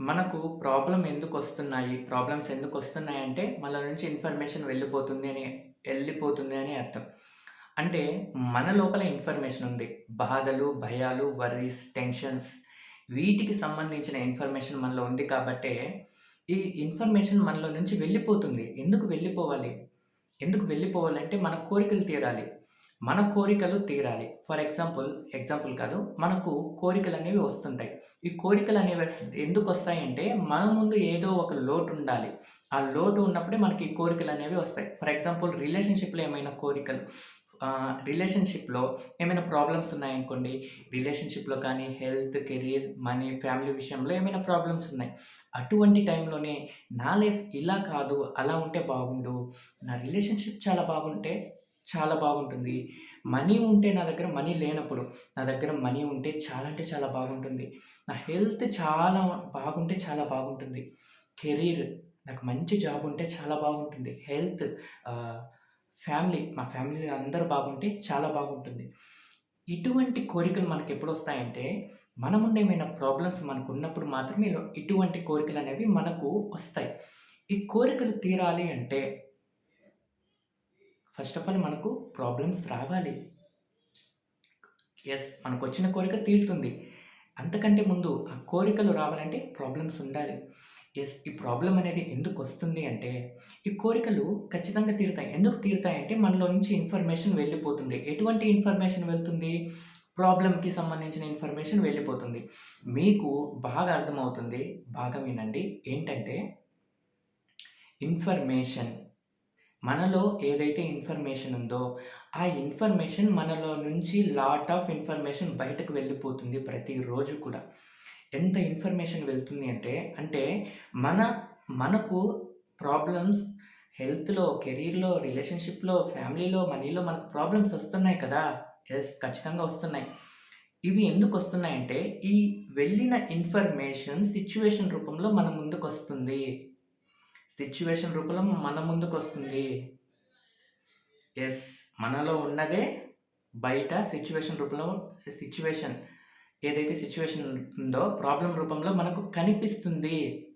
మనకు ప్రాబ్లం ఎందుకు వస్తున్నాయి ప్రాబ్లమ్స్ ఎందుకు వస్తున్నాయి అంటే మన నుంచి ఇన్ఫర్మేషన్ వెళ్ళిపోతుంది అని వెళ్ళిపోతుంది అని అర్థం. అంటే మన లోపల ఇన్ఫర్మేషన్ ఉంది. బాధలు, భయాలు, వర్రీస్, టెన్షన్స్ వీటికి సంబంధించిన ఇన్ఫర్మేషన్ మనలో ఉంది కాబట్టే, ఈ ఇన్ఫర్మేషన్ మనలో నుంచి వెళ్ళిపోతుంది. ఎందుకు వెళ్ళిపోవాలి? ఎందుకు వెళ్ళిపోవాలంటే మన కోరికలు తీరాలి. మన కోరికలు తీరాలి. ఫర్ ఎగ్జాంపుల్, ఎగ్జాంపుల్ కాదు. మనకు కోరికలు అనేవి వస్తుంటాయి. ఈ కోరికలు అనేవి ఎందుకు వస్తాయంటే మన ముందు ఏదో ఒక లోటు ఉండాలి ఆ లోటు ఉన్నప్పుడే మనకి ఈ కోరికలనేవి వస్తాయి. ఫర్ ఎగ్జాంపుల్ రిలేషన్‌షిప్‌లో ఏమైనా కోరికలు రిలేషన్‌షిప్‌లో ఏమైనా ప్రాబ్లమ్స్ ఉన్నాయనుకోండి. రిలేషన్‌షిప్‌లో కానీ, హెల్త్, కెరీర్ మనీ, ఫ్యామిలీ విషయంలో ఏమైనా ప్రాబ్లమ్స్ ఉన్నాయి. అటువంటి టైంలోనే నా లైఫ్ ఇలా కాదు, అలా ఉంటే బాగుండు. నా రిలేషన్‌షిప్ చాలా బాగుంటే చాలా బాగుంటుంది. మనీ ఉంటే నా దగ్గర మనీ లేనప్పుడు, నా దగ్గర మనీ ఉంటే చాలా అంటే చాలా బాగుంటుంది. నా హెల్త్ చాలా బాగుంటే చాలా బాగుంటుంది. కెరీర్ నాకు మంచి జాబ్ ఉంటే చాలా బాగుంటుంది. హెల్త్ ఫ్యామిలీ మా ఫ్యామిలీ అందరూ బాగుంటే చాలా బాగుంటుంది. ఇటువంటి కోరికలు మనకు మనకెప్పుడొస్తాయంటే, మన ముందు ఏమైనా ప్రాబ్లమ్స్ మనకున్నప్పుడు మాత్రమే ఇటువంటి కోరికలు అనేవి మనకు వస్తాయి. ఈ కోరికలు తీరాలి అంటే ఫస్ట్ ఆఫ్ ఆల్ మనకు ప్రాబ్లమ్స్ రావాలి. ఎస్ మనకు వచ్చిన కోరిక తీరుతుంది. అంతకంటే ముందు ఆ కోరికలు రావాలంటే ప్రాబ్లమ్స్ ఉండాలి. ఎస్ ఈ ప్రాబ్లం అనేది ఎందుకు వస్తుంది అంటే, ఈ కోరికలు ఖచ్చితంగా తీరుతాయి. ఎందుకు తీరుతాయంటే, మనలో నుంచి ఇన్ఫర్మేషన్ వెళ్ళిపోతుంది. ఎటువంటి ఇన్ఫర్మేషన్ వెళ్తుంది? ప్రాబ్లంకి సంబంధించిన ఇన్ఫర్మేషన్ వెళ్ళిపోతుంది. మీకు బాగా అర్థమవుతుంది. బాగా వినండి. ఏంటంటే ఇన్ఫర్మేషన్ మనలో ఏదైతే ఇన్ఫర్మేషన్ ఉందో, ఆ ఇన్ఫర్మేషన్ మనలో నుంచి లాట్ ఆఫ్ ఇన్ఫర్మేషన్ బయటకు వెళ్ళిపోతుంది ప్రతిరోజు కూడా. ఎంత ఇన్ఫర్మేషన్ వెళ్తుంది అంటే, అంటే మన మనకు ప్రాబ్లమ్స్ హెల్త్‌లో, కెరీర్‌లో, రిలేషన్‌షిప్‌లో, ఫ్యామిలీలో, మనీలో మనకు ప్రాబ్లమ్స్ వస్తున్నాయి కదా! ఎస్ ఖచ్చితంగా వస్తున్నాయి. ఇవి ఎందుకు వస్తున్నాయంటే ఈ వెళ్ళిన ఇన్ఫర్మేషన్ సిచ్యువేషన్ రూపంలో మన ముందుకొస్తుంది. సిచ్యువేషన్ రూపంలో మన ముందుకు వస్తుంది ఎస్ మనలో ఉన్నదే బయట సిచ్యువేషన్ రూపంలో సిచ్యువేషన్ ఏదైతే సిచ్యువేషన్ ఉందో ప్రాబ్లం రూపంలో మనకు కనిపిస్తుంది.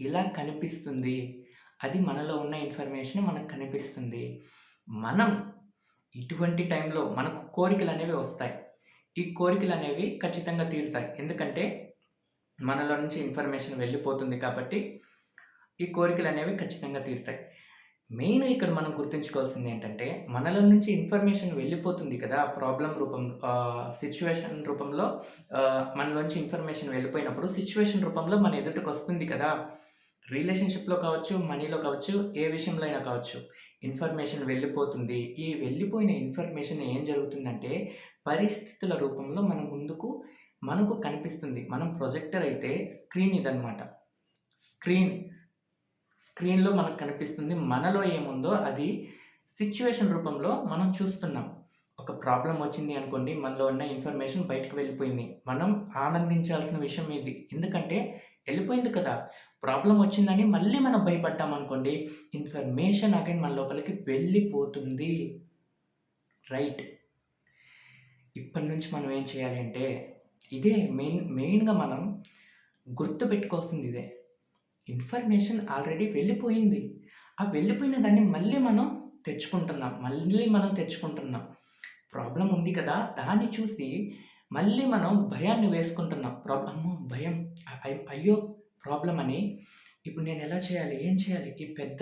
ఇలా కనిపిస్తుంది. అది మనలో ఉన్న ఇన్ఫర్మేషన్ మనకు కనిపిస్తుంది. మనం ఇటువంటి టైంలో మనకు కోరికలు అనేవి వస్తాయి. ఈ కోరికలు అనేవి ఖచ్చితంగా తీరుతాయి. ఎందుకంటే, మనలో నుంచి ఇన్ఫర్మేషన్ వెళ్ళిపోతుంది కాబట్టి, ఈ కోరికలు అనేవి ఖచ్చితంగా తీరుతాయి. మెయిన్ ఇక్కడ మనం గుర్తుంచుకోవాల్సింది ఏంటంటే, మనలో నుంచి ఇన్ఫర్మేషన్ వెళ్ళిపోతుంది కదా! ప్రాబ్లం రూపం సిచ్యువేషన్ రూపంలో మనలోంచి ఇన్ఫర్మేషన్ వెళ్ళిపోయినప్పుడు సిచ్యువేషన్ రూపంలో మన ఎదుటకొస్తుంది కదా! రిలేషన్‌షిప్‌లో కావచ్చు, మనీలో కావచ్చు, ఏ విషయంలో అయినా కావచ్చు. ఇన్ఫర్మేషన్ వెళ్ళిపోతుంది. ఈ వెళ్ళిపోయిన ఇన్ఫర్మేషన్ ఏం జరుగుతుందంటే, పరిస్థితుల రూపంలో మన ముందుకు మనకు కనిపిస్తుంది. మనం ప్రొజెక్టర్ అయితే స్క్రీన్ ఇదనమాట. స్క్రీన్ స్క్రీన్‌లో మనకు కనిపిస్తుంది. మనలో ఏముందో అది సిచ్యువేషన్ రూపంలో మనం చూస్తున్నాం. ఒక ప్రాబ్లం వచ్చింది అనుకోండి, మనలో ఉన్న ఇన్ఫర్మేషన్ బయటకు వెళ్ళిపోయింది. మనం ఆనందించాల్సిన విషయం ఇది. ఎందుకంటే, వెళ్ళిపోయింది కదా! ప్రాబ్లం వచ్చిందని మళ్ళీ మనం భయపడ్డామనుకోండి, ఇన్ఫర్మేషన్ అగైన్ మన లోపలికి వెళ్ళిపోతుంది. రైట్. ఇప్పటి నుంచి మనం ఏం చేయాలి అంటే, ఇదే మెయిన్ మెయిన్‌గా మనం గుర్తు పెట్టుకోవాల్సింది ఇదే. ఇన్ఫర్మేషన్ ఆల్రెడీ వెళ్ళిపోయింది. ఆ వెళ్ళిపోయిన దాన్ని మళ్ళీ మనం తెచ్చుకుంటున్నాం. మళ్ళీ మనం తెచ్చుకుంటున్నాం. ప్రాబ్లం ఉంది కదా! దాన్ని చూసి మళ్ళీ మనం భయాన్ని వేసుకుంటున్నాం. ప్రాబ్లమ్ భయం అయ్యో! ప్రాబ్లం అని ఇప్పుడు నేను ఎలా చేయాలి? ఏం చేయాలి? ఈ పెద్ద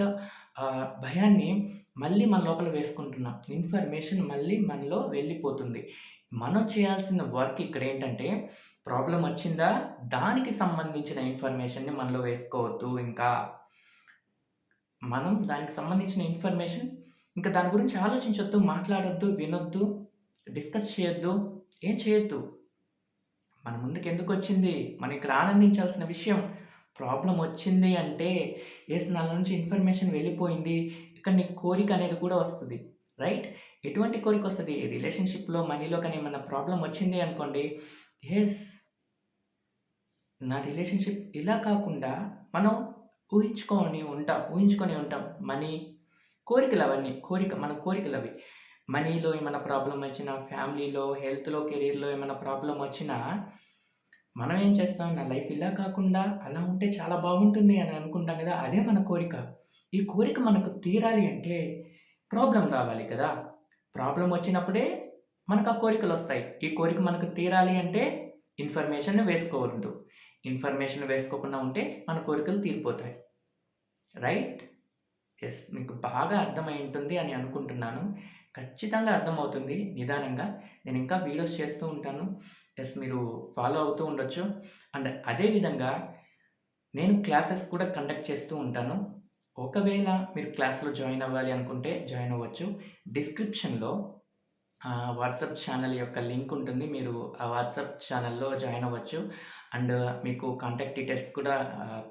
భయాన్ని మళ్ళీ మన లోపల వేసుకుంటున్నాం. ఇన్ఫర్మేషన్ మళ్ళీ మనలో వెళ్ళిపోతుంది. మనం చేయాల్సిన వర్క్ ఇక్కడ ఏంటంటే ప్రాబ్లం వచ్చిందా? దానికి సంబంధించిన ఇన్ఫర్మేషన్‌ని మనలో వేసుకోవద్దు ఇంకా. మనం దానికి సంబంధించిన ఇన్ఫర్మేషన్ ఇంకా దాని గురించి ఆలోచించొద్దు, మాట్లాడొద్దు, వినొద్దు, డిస్కస్ చేయొద్దు, ఏం చేయొద్దు. మన ముందుకు ఎందుకు వచ్చింది మనం ఇక్కడ ఆనందించాల్సిన విషయం ప్రాబ్లం వచ్చింది అంటే, యెస్ నాలో నుంచి ఇన్ఫర్మేషన్ వెళ్ళిపోయింది. ఇక్కడ నీ కోరిక అనేది కూడా వస్తుంది రైట్? ఎటువంటి కోరిక వస్తుంది రిలేషన్‌షిప్‌లో, మనీలో కానీ ఏమన్నా ప్రాబ్లం వచ్చింది అనుకోండి, ఎస్ నా రిలేషన్‌షిప్ ఇలా కాకుండా మనం ఊహించుకొని ఉంటాం. ఊహించుకొని ఉంటాం. మనీ కోరికలు అవన్నీ కోరిక మన కోరికలవి. మనీలో ఏమైనా ప్రాబ్లం వచ్చినా, ఫ్యామిలీలో, హెల్త్‌లో, కెరీర్లో ఏమైనా ప్రాబ్లం వచ్చినా, మనం ఏం చేస్తాం నా లైఫ్ ఇలా కాకుండా అలా ఉంటే చాలా బాగుంటుంది అని అనుకుంటాం కదా! అదే మన కోరిక. ఈ కోరిక మనకు తీరాలి అంటే ప్రాబ్లం రావాలి కదా! ప్రాబ్లం వచ్చినప్పుడే మనకు ఆ కోరికలు వస్తాయి ఈ కోరిక మనకు తీరాలి అంటే ఇన్ఫర్మేషన్ వేసుకోవద్దు. ఇన్ఫర్మేషన్ వేసుకోకుండా ఉంటే మన కోరికలు తీరిపోతాయి. రైట్? ఎస్ మీకు బాగా అర్థమై ఉంటుంది అని అనుకుంటున్నాను. ఖచ్చితంగా అర్థమవుతుంది నిదానంగా. నేను ఇంకా వీడియోస్ చేస్తూ ఉంటాను. ఎస్ మీరు ఫాలో అవుతూ ఉండొచ్చు. అండ్ అదే విధంగా నేను క్లాసెస్ కూడా కండక్ట్ చేస్తూ ఉంటాను. ఒకవేళ మీరు క్లాస్‌లో జాయిన్ అవ్వాలి అనుకుంటే జాయిన్ అవ్వచ్చు. డిస్క్రిప్షన్‌లో వాట్సాప్ ఛానల్ యొక్క లింక్ ఉంటుంది. మీరు ఆ వాట్సాప్ ఛానల్లో జాయిన్ అవ్వచ్చు. అండ్ మీకు కాంటాక్ట్ డీటెయిల్స్ కూడా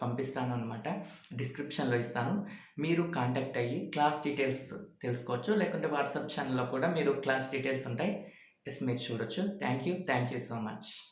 పంపిస్తాను అనమాట. డిస్క్రిప్షన్‌లో ఇస్తాను. మీరు కాంటాక్ట్ అయ్యి క్లాస్ డీటెయిల్స్ తెలుసుకోవచ్చు. లేకుంటే వాట్సాప్ ఛానల్లో కూడా మీరు క్లాస్ డీటెయిల్స్ ఉంటాయి. ఎస్ మీరు చూడొచ్చు. Thank you. Thank you so much.